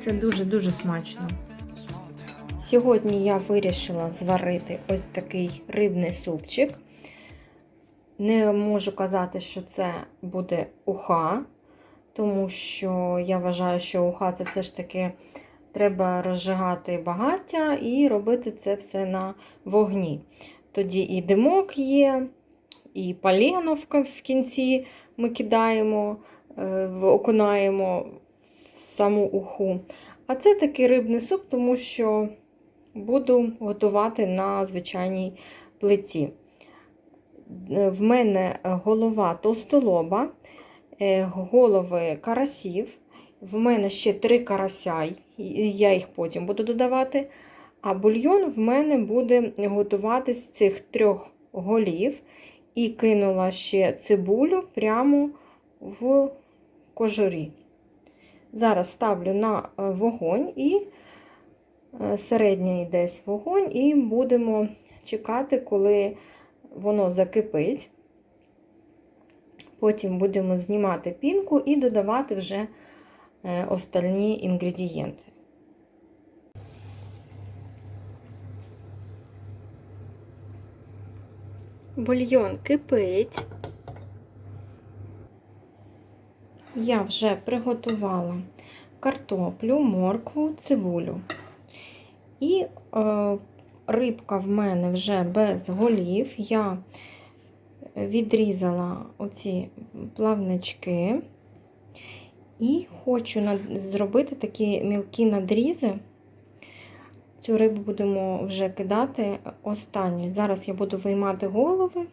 Це дуже-дуже смачно. Сьогодні я вирішила зварити ось такий рибний супчик. Не можу казати, що це буде уха, тому що я вважаю, що уха це все ж таки треба розжигати багаття і робити це все на вогні. Тоді і димок є, і паленовка в кінці ми кидаємо, е, окунаємо саму уху. А це такий рибний суп, тому що буду готувати на звичайній плиті. В мене голова толстолоба, е, голови карасів. В мене ще три карася, я їх потім буду додавати. А бульйон в мене буде готувати з цих трьох голів. І кинула ще цибулю прямо в кожурі. Зараз ставлю на е, вогонь і е, середній десь вогонь, і будемо чекати, коли воно закипить. Потім будемо знімати пінку і додавати вже е, остальні інгредієнти. Бульйон кипить. Я вже приготувала картоплю, моркву, цибулю. І е, рибка в мене вже без голів. Я відрізала оці плавнички і хочу зробити такі мілкі надрізи. Цю рибу будемо вже кидати останню. Зараз я буду виймати голови,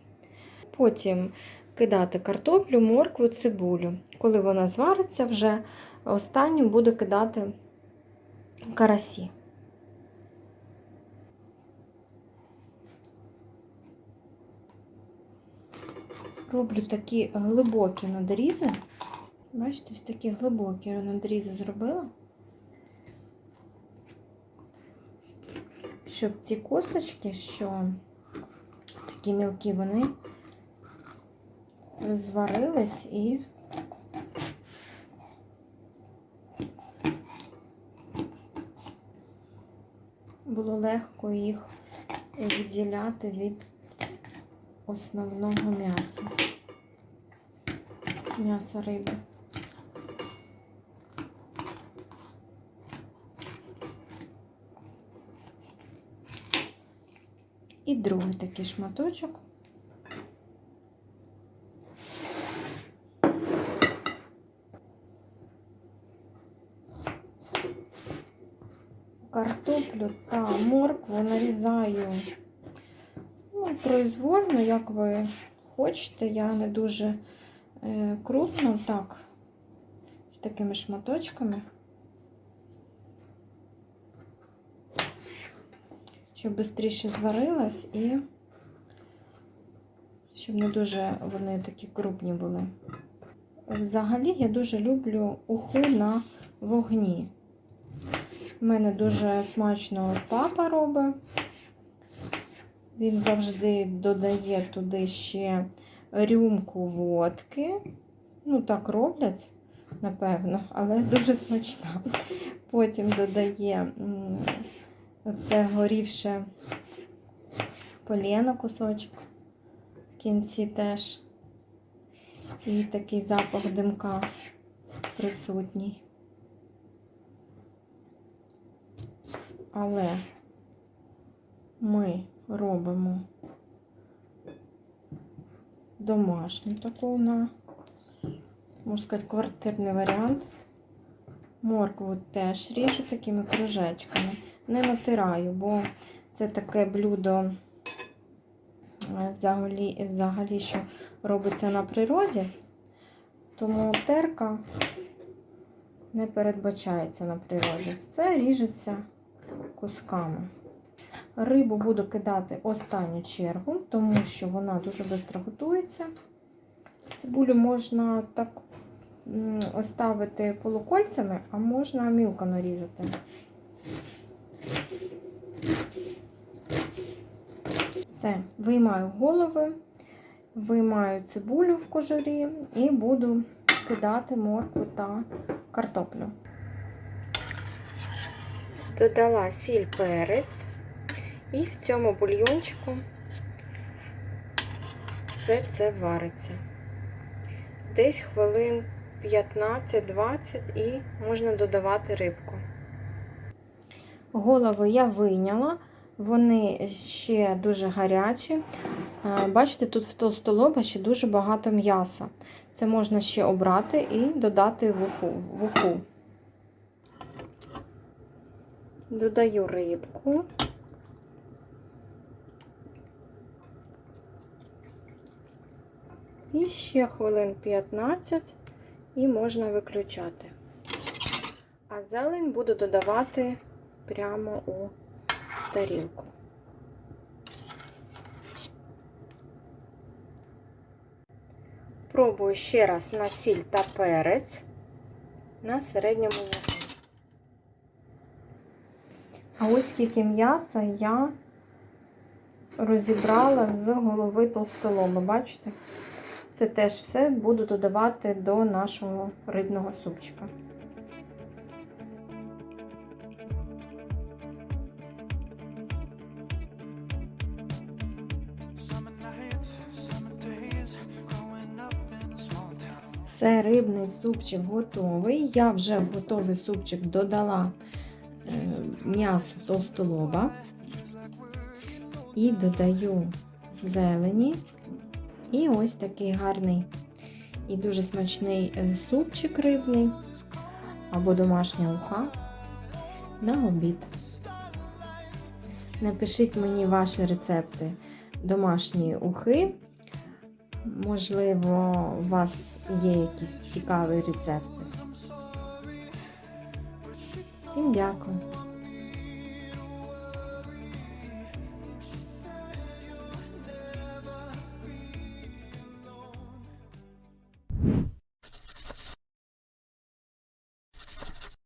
потім кидати картоплю, моркву, цибулю. Коли вона звариться, вже останню буду кидати карасі. Роблю такі глибокі надрізи. Бачите, ось такі глибокі надрізи зробила. Щоб ці косточки, що такі мілкі, вони зварились і було легко їх відділяти від основного м'яса. М'яса риби. І другий такий шматочок. Картоплю та моркву нарізаю ну, произвольно, як ви хочете. Я не дуже е, крупно, так, з такими шматочками. Щоб швидше зварилась і щоб не дуже вони такі крупні були. Взагалі я дуже люблю уху на вогні. У мене дуже смачно папа робить. Він завжди додає туди ще рюмку водки. Ну, так роблять, напевно, але дуже смачна. Потім додає м, оце горівше полено кусочок в кінці теж. І такий запах димка присутній. Але ми робимо домашню таку на, можна сказати, квартирний варіант. Моркву теж ріжу такими кружечками. Не натираю, бо це таке блюдо е, взагалі, взагалі що робиться на природі, тому терка не передбачається на природі. Все ріжеться кусками. Рибу буду кидати останню чергу, тому що вона дуже швидко готується. Цибулю можна так оставити полукольцями, а можна мілко нарізати. Все, виймаю голови, виймаю цибулю в кожурі і буду кидати моркву та картоплю. Додала сіль перець і в цьому бульйончику все це вариться. Десь хвилин 15-20 і можна додавати рибку. Голови я вийняла, вони ще дуже гарячі. Бачите, тут в толстолоба ще дуже багато м'яса. Це можна ще обрати і додати в уху. В уху. Додаю рибку. І ще хвилин 15 і можна виключати. А зелень буду додавати прямо у тарілку. Пробую ще раз на сіль та перець на середньому вогні. А ось скільки м'яса я розібрала з голови толстолоба, бачите? Це теж все буду додавати до нашого рибного супчика. Все, рибний супчик готовий. Я вже в готовий супчик додала м'ясо толстолоба і додаю зелені. І ось такий гарний і дуже смачний е, супчик рибний або домашня уха на обід. Напишіть мені ваші рецепти домашньої ухи. Можливо, у вас є якісь цікаві рецепти. Всім дякую.